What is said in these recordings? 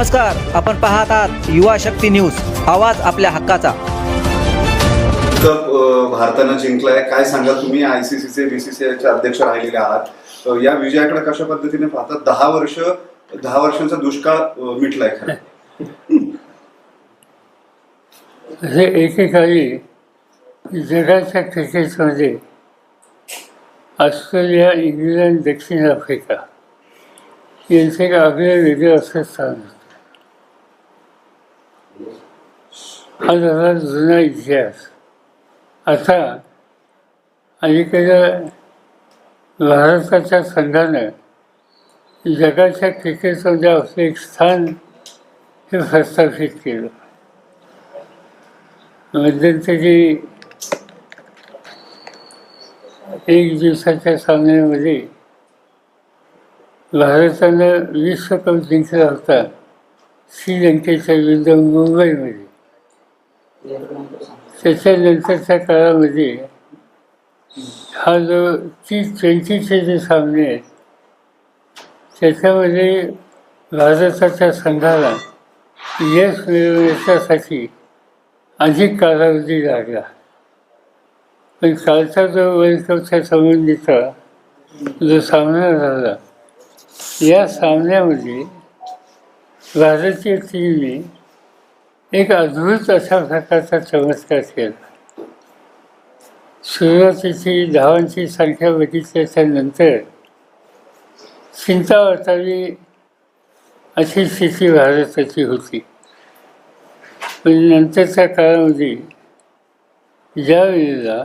नमस्कार आपण पाहत आहात युवा शक्ती न्यूज आवाज आपल्या हक्काचा. कप भारतानं जिंकलाय. काय सांगा तुम्ही? आयसीसीचे बीसीसीआयचे अध्यक्ष राहिलेले आहात. या विजयाकडे कशा पद्धतीने पाहतात दहा वर्ष दहा वर्षांचा दुष्काळ मिटलाय खरं. हे एकेकाळी जगाच्या क्रिकेटमध्ये ऑस्ट्रेलिया इंग्लंड दक्षिण आफ्रिका यांचं एक आगळं वेगळं असं स्थान होतं. हा झाला जुना इतिहास. आता अलीकडे भारताच्या संघानं जगाच्या क्रिकेटमध्ये आपलं एक स्थान हे प्रस्थापित केलं. मध्यंतरी एक दिवसाच्या सामन्यामध्ये भारतानं विश्वकप जिंकला होता. श्रीलंकेच्या युद्ध मुंबईमध्ये त्याच्यानंतरच्या काळामध्ये हा जो टी ट्वेंटीचे जे सामने आहेत त्याच्यामध्ये भारताच्या संघाला यश मिळवण्याच्यासाठी अधिक कालावधी लागला. पण कालचा जो वर्ल्ड कपच्या संबंधीचा जो सामना झाला या सामन्यामध्ये भारतीय टीमने एक अद्भुत अशा प्रकारचा चमत्कार केला. सुरुवातीची धावांची संख्या बघितल्याच्या नंतर चिंता वाटावी अशी स्थिती भारताची होती. पण नंतरच्या काळामध्ये ज्या वेळेला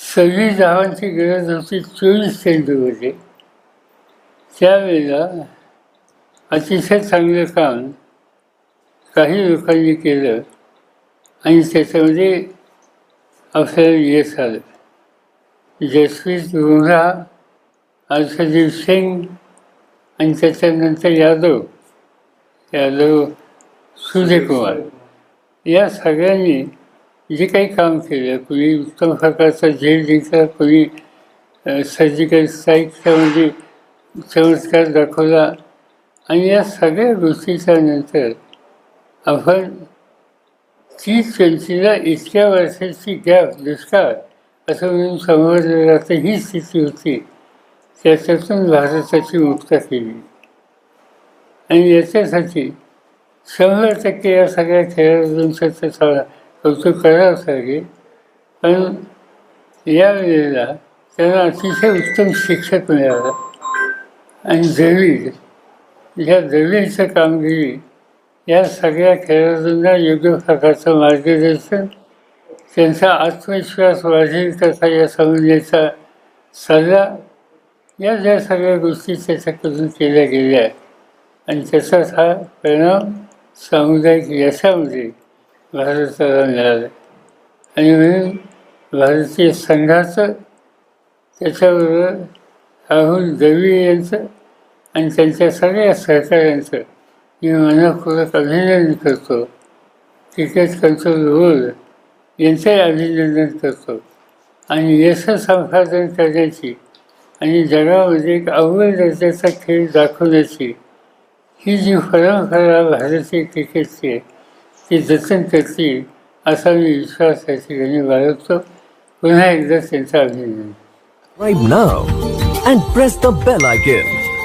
सव्वीस धावांची गरज होती चोवीस चेंडूमध्ये त्यावेळेला अतिशय चांगलं काम काही लोकांनी केलं आणि त्याच्यामध्ये आपल्याला यश आलं. जसप्रीत बुमरा हर्षदीप सिंग आणि त्याच्यानंतर यादव यादव सूर्यकुमार या सगळ्यांनी जे काही काम केलं कुणी उत्तम प्रकारचा झेल जिंकला कुणी सर्जिकल स्ट्राईकच्यामध्ये चमत्कार दाखवला आणि या सगळ्या गोष्टीच्या नंतर आपण तीस ट्वेंटीला इतक्या वर्षाची गॅप दुष्काळ असं म्हणून समजलं जातं ही स्थिती होती. त्याच्यातून भारताची मुक्ता केली. आणि याच्यासाठी शंभर टक्के या सगळ्या खेळाडूंचं थोडा कौतुक करावंच लागेल. पण या वेळेला त्यांना अतिशय उत्तम शिक्षक मिळालं. आणि द्रविड या द्रविडचं कामगिरी या सगळ्या खेळाडूंना योग्य प्रकारचं मार्गदर्शन त्यांचा आत्मविश्वास वाढेल तसा या समजण्याचा सल्ला या ज्या सगळ्या गोष्टी त्याच्याकडून केल्या गेल्या आणि त्याचाच हा परिणाम सामुदायिक यशामध्ये भारताला मिळाला आणि म्हणून भारतीय संघाचं त्याच्याबरोबर राहुल दवी यांचं आणि त्यांच्या सगळ्या सहकाऱ्यांचं मी मनपूर्वक अभिनंदन करतो. क्रिकेट कंट्रोल रोल यांचंही अभिनंदन करतो. आणि यश संपादन करण्याची आणि जगामध्ये एक अव्वल दर्जाचा खेळ दाखवण्याची ही जी परंपरा भारतीय क्रिकेटची आहे ती जतन करतील असा मी विश्वास या ठिकाणी बाळगतो. पुन्हा एकदा त्यांचं अभिनंदन. Right now and press the bell icon.